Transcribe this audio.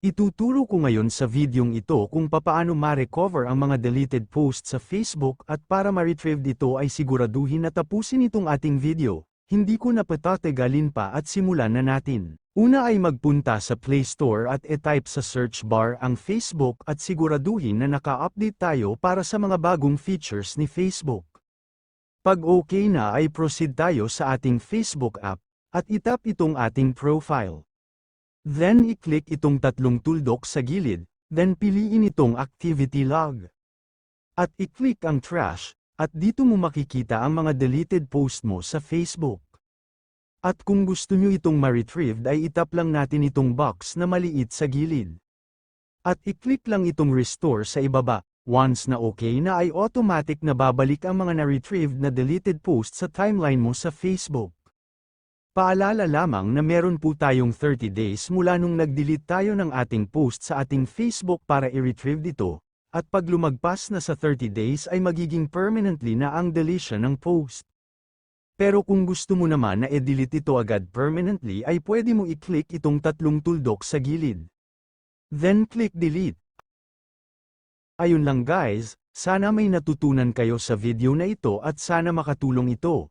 Ituturo ko ngayon sa videong ito kung papaano ma-recover ang mga deleted posts sa Facebook at para ma-retrieve dito ay siguraduhin na tapusin itong ating video. Hindi ko na patatagalin pa at simulan na natin. Una ay magpunta sa Play Store at e-type sa search bar ang Facebook at siguraduhin na naka-update tayo para sa mga bagong features ni Facebook. Pag okay na ay proceed tayo sa ating Facebook app at itap itong ating profile. Then i-click itong tatlong tuldok sa gilid, then piliin itong activity log. At i-click ang trash, at dito mo makikita ang mga deleted post mo sa Facebook. At kung gusto nyo itong ma-retrieved ay itap lang natin itong box na maliit sa gilid. At i-click lang itong restore sa ibaba, once na okay na ay automatic na babalik ang mga na-retrieved na deleted post sa timeline mo sa Facebook. Paalala lamang na meron po tayong 30 days mula nung nag-delete tayo ng ating post sa ating Facebook para i-retrieve dito, at pag lumagpas na sa 30 days ay magiging permanently na ang deletion ng post. Pero kung gusto mo naman na i-delete ito agad permanently ay pwede mo i-click itong tatlong tuldok sa gilid. Then click delete. Ayun lang guys, sana may natutunan kayo sa video na ito at sana makatulong ito.